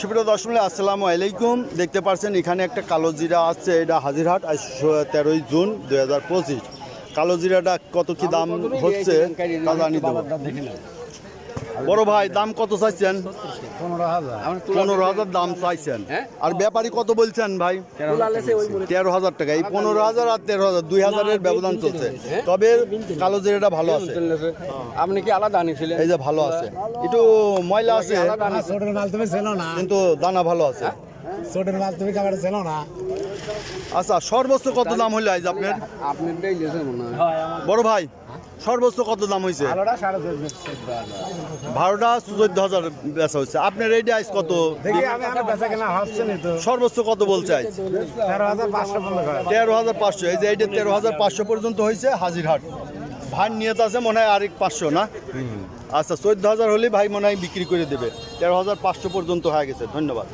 সুপ্রিয় দর্শক আসসালামু আলাইকুম। দেখতে পাচ্ছেন এখানে একটা কালো জিরা আছে এটা হাজিরহাট আজ তেরোই জুন দুই হাজার পঁচিশ। কালো জিরাটা কত কি দাম হচ্ছে তা জানি দেবো। বড় ভাই দাম কত চাইছেন? পনেরো হাজার। দাম চাইছেন। আর ব্যাপারী কত বলছেন ভাই? তেরো হাজার টাকা এই পনেরো হাজার আর তেরো হাজার দুই হাজারের ব্যবধান চলছে। তবে কালো জিরাটা ভালো আছে। আপনি কি আলাদা আনিছিলেন? এই যে ভালো আছে। একটু ময়লা আছে। ছোটের মাল তুমি ছিল না। কিন্তু দানা ভালো আছে। ছোটের মাল তুমি কাবারে ছিল না? আচ্ছা সর্বোচ্চ কত দাম হইল আজ আপনার? হয় বড় ভাই সর্বোচ্চ কত দাম হয়েছে বারোটা চোদ্দ হাজার বেচা হচ্ছে আপনার এইটা আজ কত? সর্বোচ্চ কত বলছে আজ তেরো হাজার পাঁচশো তেরো হাজার পাঁচশো। এই যে এইটা তেরো হাজার পাঁচশো পর্যন্ত হয়েছে হাজিরহাট। ভাই নিয়ত আছে মনে হয় আরেক পাঁচশো না? আচ্ছা চোদ্দ হাজার হলে ভাই মনে হয় বিক্রি করে দেবে। তেরো হাজার পাঁচশো পর্যন্ত হয়ে গেছে। ধন্যবাদ।